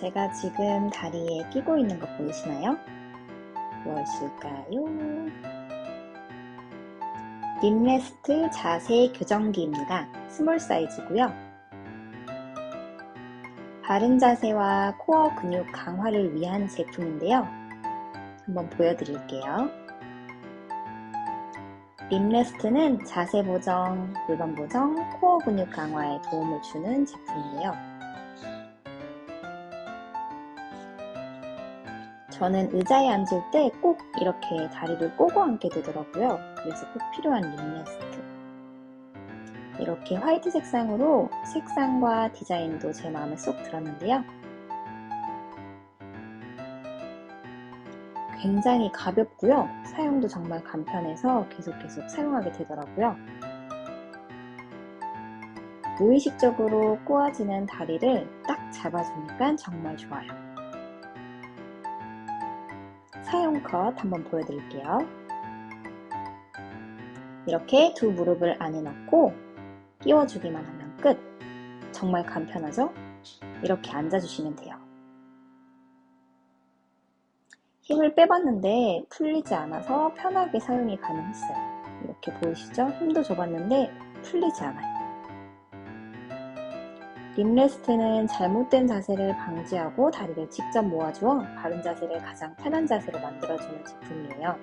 제가 지금 다리에 끼고 있는 거 보이시나요? 무엇일까요? 림레스트 자세 교정기입니다. 스몰 사이즈고요. 바른 자세와 코어 근육 강화를 위한 제품인데요. 한번 보여드릴게요. 림레스트는 자세 보정, 골반 보정, 코어 근육 강화에 도움을 주는 제품이에요. 저는 의자에 앉을 때 꼭 이렇게 다리를 꼬고 앉게 되더라고요. 그래서 꼭 필요한 림레스트. 이렇게 화이트 색상으로 색상과 디자인도 제 마음에 쏙 들었는데요. 굉장히 가볍고요. 사용도 정말 간편해서 계속 계속 사용하게 되더라고요. 무의식적으로 꼬아지는 다리를 딱 잡아주니까 정말 좋아요. 사용 컷 한번 보여드릴게요. 이렇게 두 무릎을 안에 넣고 끼워주기만 하면 끝. 정말 간편하죠? 이렇게 앉아주시면 돼요. 힘을 빼봤는데 풀리지 않아서 편하게 사용이 가능했어요. 이렇게 보이시죠? 힘도 줘봤는데 풀리지 않아요. 림레스트는 잘못된 자세를 방지하고 다리를 직접 모아주어 바른 자세를 가장 편한 자세로 만들어주는 제품이에요.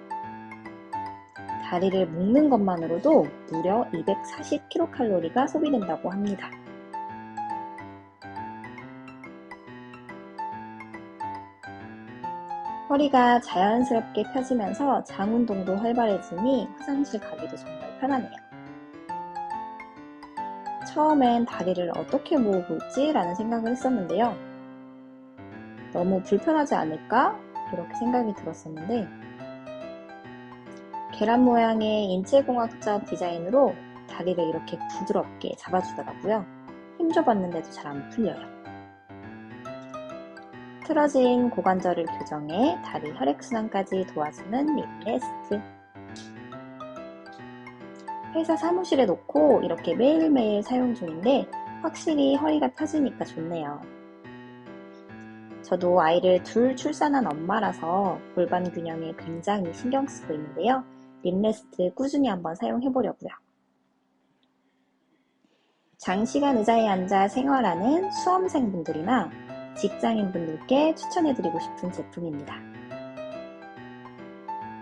다리를 묶는 것만으로도 무려 240kcal가 소비된다고 합니다. 허리가 자연스럽게 펴지면서 장 운동도 활발해지니 화장실 가기도 정말 편하네요. 처음엔 다리를 어떻게 모으고 있지? 라는 생각을 했었는데요. 너무 불편하지 않을까? 이렇게 생각이 들었었는데, 계란 모양의 인체공학적 디자인으로 다리를 이렇게 부드럽게 잡아주더라고요. 힘줘봤는데도 잘 안 풀려요. 틀어진 고관절을 교정해 다리 혈액순환까지 도와주는 립레스트. 회사 사무실에 놓고 이렇게 매일매일 사용 중인데 확실히 허리가 펴지니까 좋네요. 저도 아이를 둘 출산한 엄마라서 골반 균형에 굉장히 신경 쓰고 있는데요. 립레스트 꾸준히 한번 사용해 보려고요. 장시간 의자에 앉아 생활하는 수험생분들이나 직장인분들께 추천해드리고 싶은 제품입니다.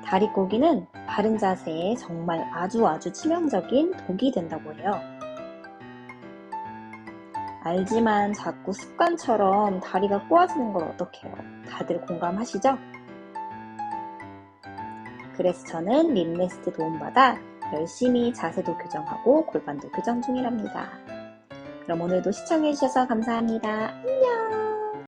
다리 꼬기는 바른 자세에 정말 아주 아주 치명적인 독이 된다고 해요. 알지만 자꾸 습관처럼 다리가 꼬아지는 걸 어떡해요. 다들 공감하시죠? 그래서 저는 림레스트 도움받아 열심히 자세도 교정하고 골반도 교정 중이랍니다. 그럼 오늘도 시청해주셔서 감사합니다. 안녕!